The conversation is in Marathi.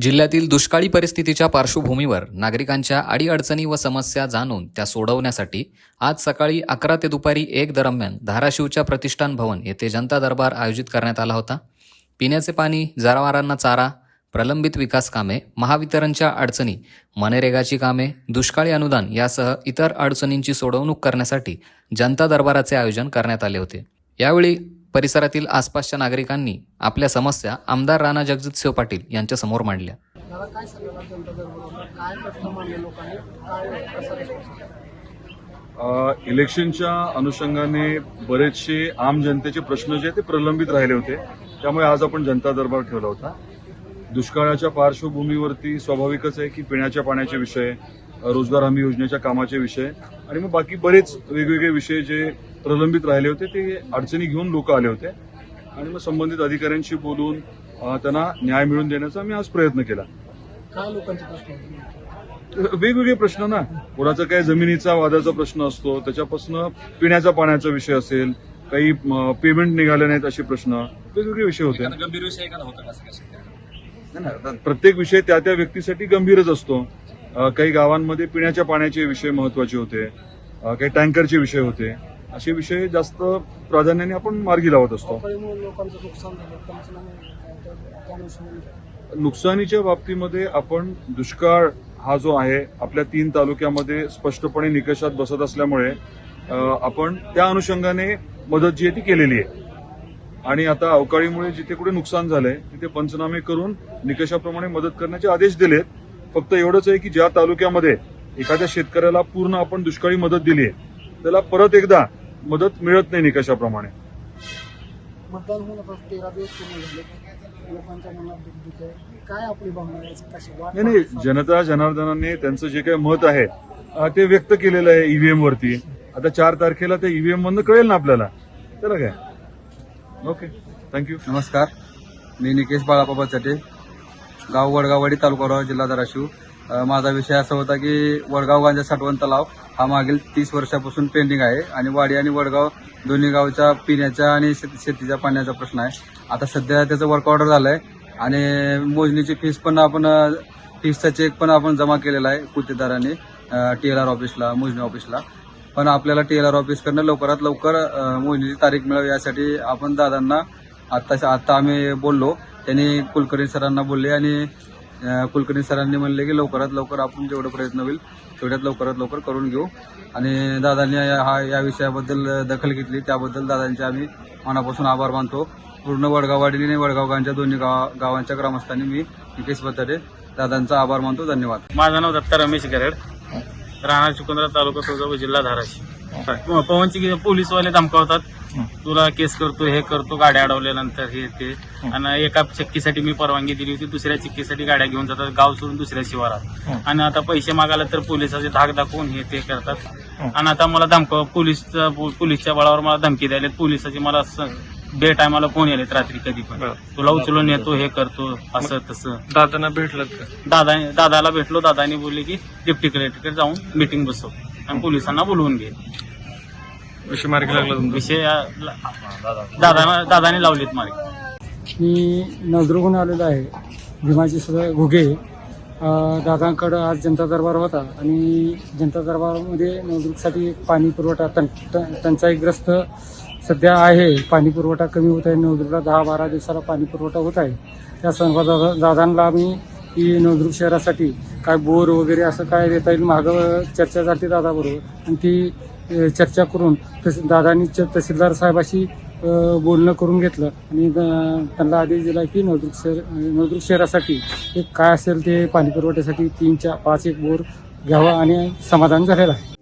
जिल्ह्यातील दुष्काळी परिस्थितीच्या पार्श्वभूमीवर नागरिकांच्या अडीअडचणी व समस्या जाणून त्या सोडवण्यासाठी आज सकाळी अकरा ते दुपारी एक दरम्यान धाराशिवच्या प्रतिष्ठान भवन येथे जनता दरबार आयोजित करण्यात आला होता. पिण्याचे पाणी जनावरांना चारा प्रलंबित विकास कामे महावितरणच्या अडचणी मनरेगाची कामे दुष्काळी अनुदान यासह इतर अडचणींची सोडवणूक करण्यासाठी जनता दरबाराचे आयोजन करण्यात आले होते. यावेळी परिसरातील आसपासच्या नागरिकांनी आपल्या समस्या आमदार राणा जगजितसिंह पाटील यांच्यासमोर मांडल्या. मला काय सांगायला जनता दरबार काय प्रश्न मांडले लोकांनी? काय कसा response आहे? अ, इलेक्शनच्या अनुषंगाने बरेचसे आम जनतेचे प्रश्न जे आहेत ते प्रलंबित राहिले होते. त्यामुळे आज आपण जनता दरबार ठेवला होता. दुष्काळाच्या पार्श्वभूमीवरती स्वाभाविकच आहे की पिण्याच्या पाण्याचे विषय रोजगार हमी योजनेच्या कामाचे विषय. आणि मग बाकी बरेच वेगवेगळे विषय जे प्रलंबित राहिले होते ते अडचणी घेऊन लोक आले होते. आणि मग संबंधित अधिकाऱ्यांशी बोलून त्यांना न्याय मिळवून देण्याचा मी आज प्रयत्न केला. काय लोकांचे प्रश्न आहेत? वेगवेगळे प्रश्न ना. कोणाचा काय जमिनीचा वादाचा प्रश्न असतो त्याच्यापासून पिण्याच्या पाण्याचा विषय असेल काही पेमेंट निघाले नाहीत असे प्रश्न वेगवेगळे विषय होते. गंभीर विषय प्रत्येक विषय त्या त्या व्यक्तीसाठी गंभीरच असतो. काही गावांमध्ये पिण्याच्या पाण्याचे विषय महत्त्वाचे होते. काही टँकरचे विषय होते. असे विषय जास्त प्राधान्याने आपण मार्गी लावत असतो. नुकसानीच्या बाबतीमध्ये आपण दुष्काळ हा जो आहे आपल्या तीन तालुक्यामध्ये स्पष्टपणे निकषात बसत असल्यामुळे आपण त्या अनुषंगाने मदत जी आहे ती केलेली आहे. आणि आता अवकाळीमुळे जिथे कुठे नुकसान झालंय तिथे पंचनामे करून निकषाप्रमाणे मदत करण्याचे आदेश दिलेत. फक्त एवढंच आहे की ज्या तालुक्यामध्ये एखाद्या शेतकऱ्याला पूर्ण आपण दुष्काळी मदत दिली आहे त्याला परत एकदा मदत मिळत नाही निकषाप्रमाणे. मतदान होऊन आता तेरा दिवस पूर्ण झाले. लोकांच्या मनात दुःख आहे. काय आपली भावना आहे? कशी वाट नाही नाही जनता जनार्दनाने त्यांचं जे काही मत आहे ते व्यक्त केलेलं आहे ईव्हीएम वरती. आता चार तारखेला ते ईव्हीएम मधनं कळेल ना आपल्याला. त्याला काय ओके थँक्यू नमस्कार. मी निकेश बाळापा चटे. गाव वडगाववाडी तालुका राव जिल्हा धाराशिव. माझा विषय असा होता की वडगाव गांजा साठवण तलाव हा मागील तीस वर्षापासून पेंडिंग आहे आणि वाडी आणि वडगाव दोन्ही गावच्या पिण्याच्या आणि शेतीच्या पाण्याचा प्रश्न आहे. आता सध्या त्याचं वर्क ऑर्डर झालंय आणि मोजणीची फीस पण आपण फीसचा चेक पण आपण जमा केलेला आहे गुत्तेदारांनी टी एल आर ऑफिसला मोजणी ऑफिसला पण आपल्याला टी एल आर ऑफिसकडनं लवकरात लवकर मोजणीची तारीख मिळावी यासाठी आपण दादांना आत्ता आत्ता आम्ही बोललो. त्यांनी कुलकर्णी सरांना बोलले आणि कुलकर्णी सरांनी म्हणले की लवकरात लवकर आपण जेवढं प्रयत्न होईल तेवढ्यात लवकरात लवकर करून घेऊ. आणि दादांनी या- हा या विषयाबद्दल दखल घेतली. त्याबद्दल दादांचे आम्ही मनापासून आभार मानतो. पूर्ण वडगाववाडी आणि वडगावगांच्या दोन्ही गाव गावांच्या ग्रामस्थांनी मी निकेश बताडे दादांचा आभार मानतो. धन्यवाद. माझं नाव दत्ता रमेश गरड राणा चुकुंद्रा तालुका तुळजापूर जिल्हा धाराशिव. पवनची पोलीसवाले धमकावतात. तुला केस करतो हे करतो गाड्या अडवल्यानंतर हे ते. आणि एका चक्कीसाठी मी परवानगी दिली होती दुसऱ्या चक्कीसाठी गाड्या घेऊन जातात गाव सोडून दुसऱ्या शिवारात. आणि आता पैसे मागायला तर पोलिसाचे धाक दाखवून हे ते करतात. आणि आता मला धमकाव पोलीस पोलीसच्या बळावर मला धमकी द्यायला पोलिसाची मला बे टायमाला फोन यायलेत रात्री कधी पण. तुला उचलून येतो हे करतो असं तसं. दादांना भेटलं दादा दादाला भेटलो दादानी बोलले की डिप्टी कलेक्टरकडे जाऊन मीटिंग बसव. आणि पोलिसांना बोलवून घे. विषय मार्गी लागला तुमचा? विषय दादा दादाने लावलेत मार्ग. मी नजरुहून आलेलो आहे. भीमाजी सुद्धा घुगे. दादांकडं आज जनता दरबार होता आणि जनता दरबारमध्ये नवदुर्गसाठी एक पाणी पुरवठा टं टं- टंचाईग्रस्त सध्या आहे. पाणी पुरवठा कमी होत आहे. नवदुर्गला दहा बारा दिवसाला पाणी पुरवठा होत आहे. त्या संदर्भात दादा दादांना आम्ही की नवदुर्ग शहरासाठी काय बोर वगैरे असं काय देता येईल मागं चर्चा झाली दादाबरोबर. आणि ती चर्चा करून तस दादांनी च- तहसीलदार साहेबाशी बोलणं करून घेतलं. आणि त्यांना आदेश दिला की नवदुर्ग शहर नवदुर्ग शहरासाठी एक काय असेल ते पाणी पुरवठ्यासाठी तीन चार पाच एक बोर घ्यावा आणि समाधान झालेलं आहे.